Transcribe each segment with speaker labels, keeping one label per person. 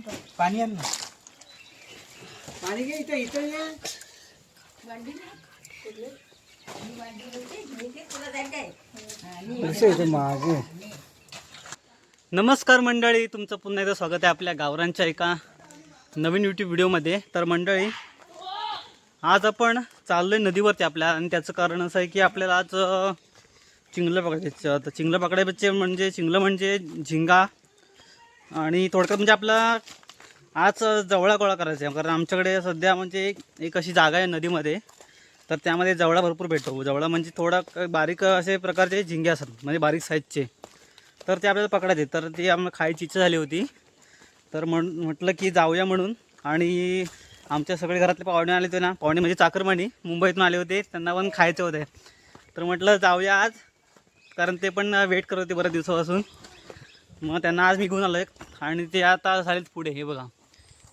Speaker 1: आणतो
Speaker 2: पाणी आण ना.
Speaker 3: पाणी घे इथं इथं ये.
Speaker 1: ही हा,
Speaker 4: नमस्कार मंडळी तुमचं पुन्हा एकदा स्वागत आहे आपल्या गावरांच्या एका नवीन यूट्यूब व्हिडिओमध्ये. तर मंडळी आज आपण चाललो आहे नदीवरती आपल्या आणि त्याचं कारण असं आहे की आपल्याला आज चिंगलं पकडायचं तर चिंगलं पकडायचे म्हणजे चिंगलं म्हणजे झिंगा आणि थोडक्यात म्हणजे आपला आज जवळा गोळा करायचा आहे. कारण आमच्याकडे सध्या म्हणजे एक एक अशी जागा आहे नदीमध्ये. तर त्यामध्ये जवळा भरपूर भेटतो. जवळा म्हणजे थोडा क- बारीक असे प्रकारचे झिंगे असतात. म्हणजे बारीक साईजचे. तर ते आपल्याला पकडायचे तर ती आम्हाला खायची इच्छा झाली होती. तर म्हण म्हटलं की जाऊया म्हणून. आणि आमच्या सगळे घरातले पाहुणे आले होते ना. पाहुणे म्हणजे चाकरमानी. मुंबईतून आले होते. त्यांना पण खायचे होते. तर म्हटलं जाऊया आज. कारण ते पण वेट करत होते बऱ्याच दिवसापासून. मग त्यांना आज मी घेऊन आलो आहे आणि ते आता झालेत पुढे हे बघा.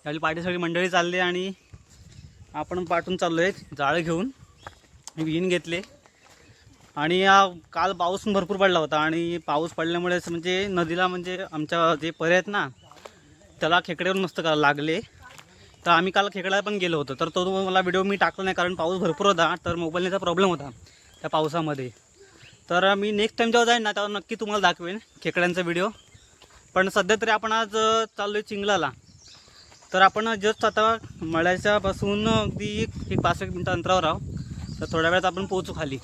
Speaker 4: त्यावेळी पाठी सगळी मंडळी चालली आणि आपण पाठून चाललो आहे जाळं घेऊन. विहीन घेतले. आणि काल पाऊस पण भरपूर पडला होता आणि पाऊस पडल्यामुळे म्हणजे नदीला म्हणजे आमच्या जे परे आहेत ना त्याला खेकड्यावर मस्त का लागले. तर आम्ही काल खेकड्याला पण गेलो होतो. तर तो मला व्हिडिओ मी टाकला नाही कारण पाऊस भरपूर होता. तर मोबाईलचा प्रॉब्लेम होता त्या पावसामध्ये. तर मी नेक्स्ट टाईम जेव्हा जाईन ना तेव्हा नक्की तुम्हाला दाखवेन खेकड्यांचा व्हिडिओ. पण सध्या तरी आपण आज चाललो आहे चिंगलाला. तर आपण जस्ट आता मळ्याच्यापासून अगदी एक एक पाच एक मिनटं अंतरावर आहोत. तर थोड्या वेळात आपण पोहोचू खाली.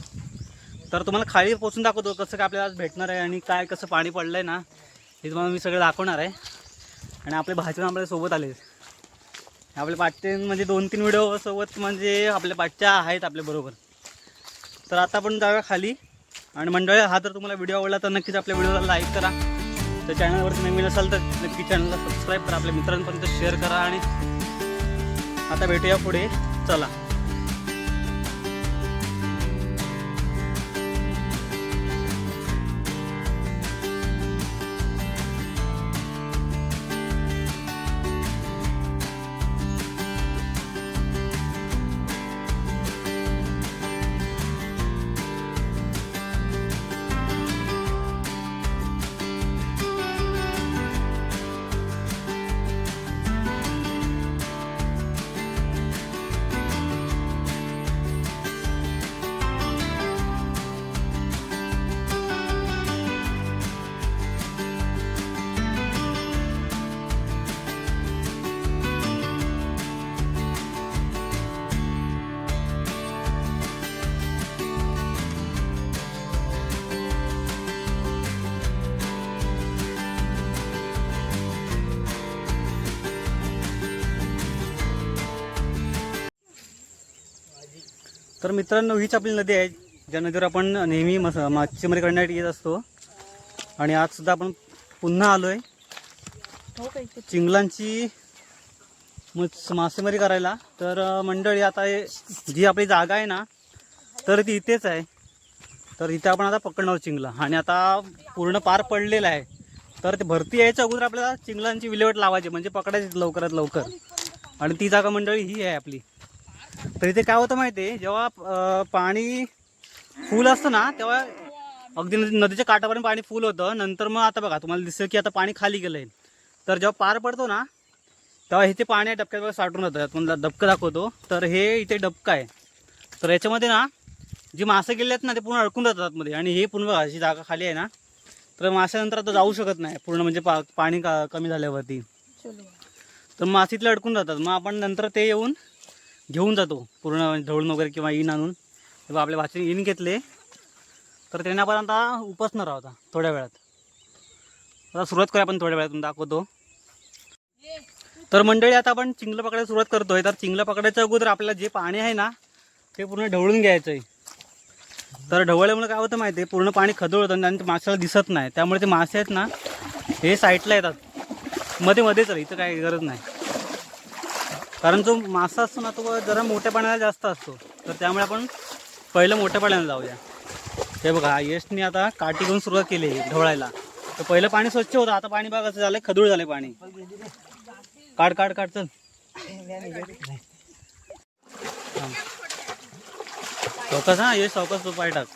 Speaker 4: तर तुम्हाला खाली पोचून दाखवतो कसं काय आपल्याला आज भेटणार आहे आणि काय कसं पाणी पडलं आहे ना हे तुम्हाला मी सगळं दाखवणार आहे. आणि आपले भाचे आपल्यासोबत आले आपले पाठचे म्हणजे दोन तीन व्हिडिओ सोबत म्हणजे आपल्या पाठच्या आहेत आपल्याबरोबर तर आता आपण जाऊया खाली. आणि मंडळी हा जर तुम्हाला व्हिडिओ आवडला तर नक्कीच आपल्या व्हिडिओला लाईक करा. तर चॅनलवरती नवीन असाल तर नक्की चॅनलला सबस्क्राईब करा. आपल्या मित्रांपर्यंत शेअर करा आणि आता भेटूया पुढे. चला. तर मित्रांनो हीच आपली नदी आहे ज्या नदीवर आपण नेहमी मस मासेमारी करण्यासाठी येत असतो. आणि आज सुद्धा आपण पुन्हा आलो आहे
Speaker 1: हो
Speaker 4: चिंगलांची मासेमारी करायला. तर मंडळी आता जी आपली जागा आहे ना तर ती इथेच आहे. तर इथे आपण आता पकडणार चिंगला. आणि आता पूर्ण पार पडलेलं आहे. तर ते भरती यायच्या अगोदर आपल्याला चिंगलांची विल्हेवाट लावायची म्हणजे पकडायची लवकरात लवकर. आणि ती जागा मंडळी ही आहे आपली. तर इथे काय होतं माहिती आहे जेव्हा पाणी फुल असतं ना तेव्हा अगदी नदी नदीच्या काठापर्यंत पाणी फुल होतं. नंतर मग आता बघा तुम्हाला दिसतं की आता पाणी खाली गेलं आहे तर जेव्हा पार पडतो ना तेव्हा इथे पाणी या डबक्यात साठून राहतं तुम्हाला डबकं दाखवतो. तर हे इथे डबकं आहे. तर याच्यामध्ये ना जी मासे गेले आहेत ना ते पूर्ण अडकून राहतात आतमध्ये. आणि हे पूर्ण बघा अशी जागा खाली आहे ना तर माशानंतर आता जाऊ शकत नाही. पूर्ण म्हणजे पा पाणी का कमी झाल्यावरती. तर मासीतले अडकून जातात. मग आपण नंतर ते येऊन घेऊन जातो पूर्ण ढवळून वगैरे किंवा इन आणून. किंवा आपल्या भाषेने इन घेतले तर त्याने आपण आता उपसणार आहोत थोड्या वेळात. आता सुरुवात करूया आपण थोड्या वेळात दाखवतो. तर मंडळी आता आपण चिंगलं पकडायला सुरुवात करतोय. तर चिंगलं पकडायच्या अगोदर आपल्याला जे पाणी आहे ना ते पूर्ण ढवळून घ्यायचं आहे तर ढवळल्यामुळे काय होतं माहिती आहे पूर्ण पाणी खदळतं आणि ते माशाला दिसत नाही. त्यामुळे ते मासे आहेत ना हे साईडला येतात. मध्ये मध्येच आहे, इथं काही गरज नाही. कारण जो मासा असतो ना तो जरा मोठ्या पाण्याला जास्त असतो. तर त्यामुळे आपण पहिलं मोठ्या पाण्याला जाऊया. हे बघा यशने आता काठी घेऊन सुरुवात केली ढवळायला. तर पहिलं पाणी स्वच्छ होतं आता पाणी बघा असं झालं खदूळ झालं पाणी. काढ काढ काढ चल. चौकस हा यश चौकस तो पाय टाक.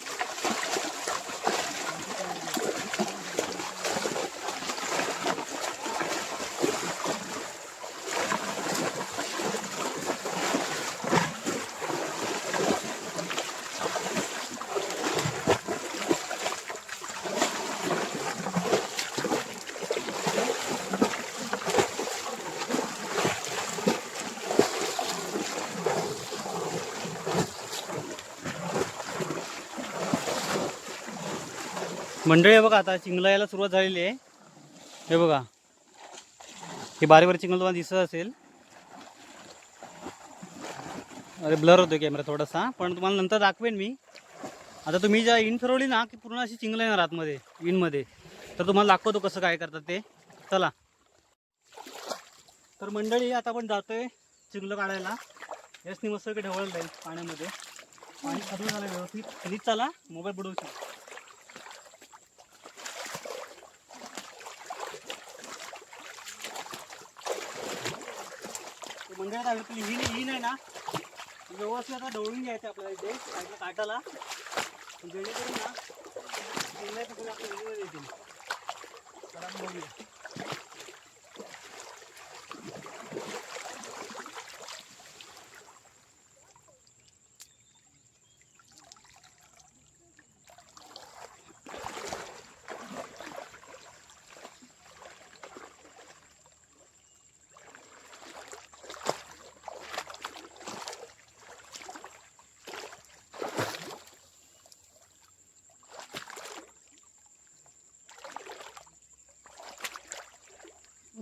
Speaker 4: मंडळी हे बघा आता चिंगला यायला सुरुवात झालेली आहे. हे बघा. हे बारीक बारीक चिंगल तुम्हाला दिसत असेल. अरे ब्लर होतो कॅमेरा थोडासा पण तुम्हाला नंतर दाखवेन मी. आता तुम्ही ज्या इन फिरवली ना की पूर्ण अशी चिंगलं येणार आतमध्ये इनमध्ये तर तुम्हाला दाखवतो कसं काय करतात ते. चला. तर मंडळी आता आपण जातोय चिंगलं काढायला. याच मस्त ढवळ जाईल पाण्यामध्ये. पाणी खाली झालं व्यवस्थित. खालीच चला मोबाईल बुडवशील मंडळात आपली ही ही नाही ना व्यवस्थित आता ढवळून घ्यायचं आपल्याला इथे आपल्या काटाला जेणेकरून ना जिल्ह्यात आपल्या येतील. तर आपण बघूया.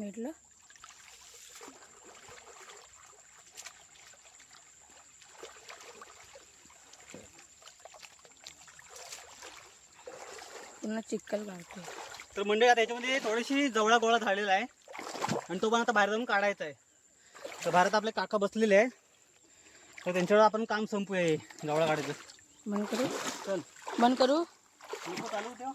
Speaker 2: भेटलं पुन्हा चिक्कल काढतो
Speaker 4: तर मंडळी आता याच्यामध्ये थोडीशी जवळा गोळा झालेला आहे. आणि तो पण आता बाहेर जाऊन काढायचा आहे. तर भारत आपले काका बसलेले आहेत तर त्यांच्यावर आपण काम संपूया हे जवळा काढायचं
Speaker 2: बंद करू.
Speaker 4: चल.
Speaker 2: बंद करू.
Speaker 4: नको चालू ठेव.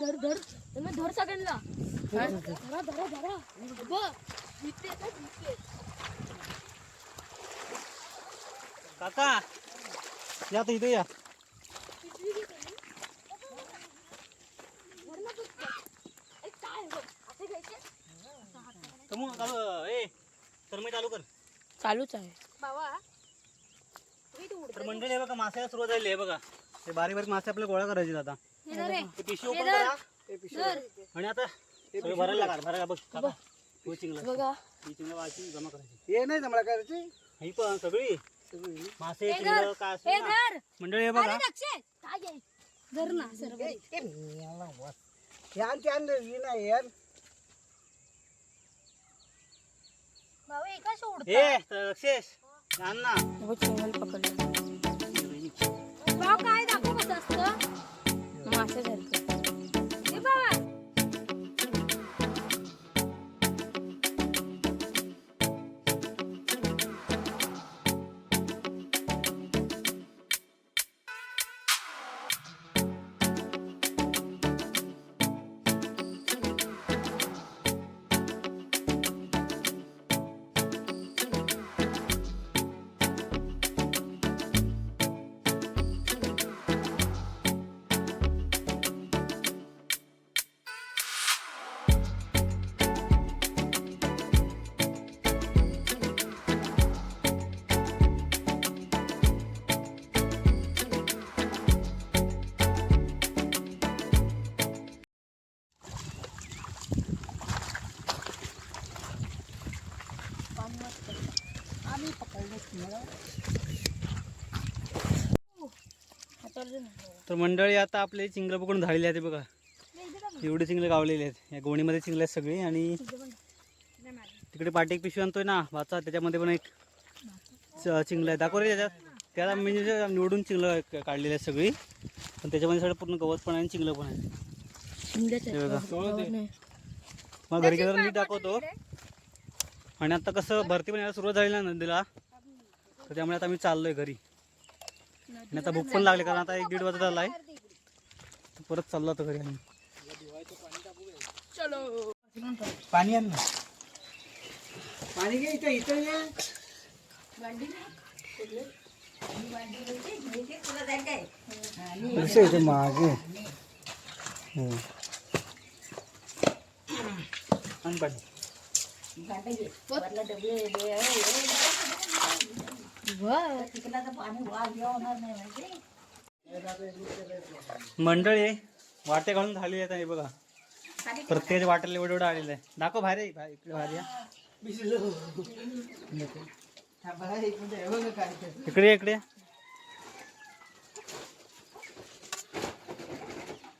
Speaker 2: धर धर. धर तुम्ही सगळ्यांना. धरा धरा धरा बघ इथे.
Speaker 4: काका या तर इथे या.
Speaker 2: घ्यायचे?
Speaker 4: तर मग चालू ए तर मी चालू कर.
Speaker 2: चालूच आहे. बाबा तुम्ही तू
Speaker 4: तर मंडळी हे बघा मासाला सुरुवात झाली आहे बघा. हे बारीक बारीक मासे आपल्याला गोळा करायचे आता. ते पिशवी ओपन करा.
Speaker 2: धर.
Speaker 4: आणि आता सगळं भरायला लागा भरायला बघ. काका हो चिंगला
Speaker 2: बघा.
Speaker 4: ही चिंगला वाची जमा करायची.
Speaker 3: हे नाही जमला करायची?
Speaker 4: ही पण सगळी.
Speaker 3: सगळी.
Speaker 4: मासे चिंगल का असेल ना.
Speaker 2: धर.
Speaker 4: मंडळी हे बघा.
Speaker 2: अक्षय काय आहे? धर ना सर्व.
Speaker 3: आणते आणलं नाही यार
Speaker 2: बाबा एका सोड
Speaker 4: ए तर अक्षेश
Speaker 2: भाव काय दाखव कसं असतं? माशासारखं हे
Speaker 4: तर मंडळी आता आपले चिंगलं पकडून झालेली आहेत बघा. एवढे चिंगले गावलेले आहेत. या गोणीमध्ये चिंगले आहेत सगळी आणि तिकडे पाठी एक पिशवी आणतोय ना वाचा त्याच्यामध्ये पण एक च- चिंगलं आहे. दाखव रे त्याच्यात. त्याला मी निवडून चिंगलं क- काढलेली आहेत सगळी. पण त्याच्यामध्ये सगळं पूर्ण गवत पण आहे आणि चिंगलं पण आहे.
Speaker 2: मला
Speaker 4: मग घरी गेल्यावर मी दाखवतो. आणि आता कसं भरती पण यायला सुरुवात झाली ना नदीला. तर त्यामुळे आता मी चाललोय घरी. आणि आता भूक पण लागली कारण आता एक दीड वाजता आहे परत चाललो आता घरी आम्ही.
Speaker 3: पाणी आण ना. पाणी घे इथं इथं?
Speaker 1: ही. हा.
Speaker 3: कसं इथं मागे. आणि पाणी
Speaker 4: मंडळी वाटे घालून झाली आहे हे बघा प्रत्येक वाटेला एवढं एवढं आलेलं आहे दाखव भारी इकडे भारी
Speaker 3: हे.
Speaker 4: इकडे इकडे.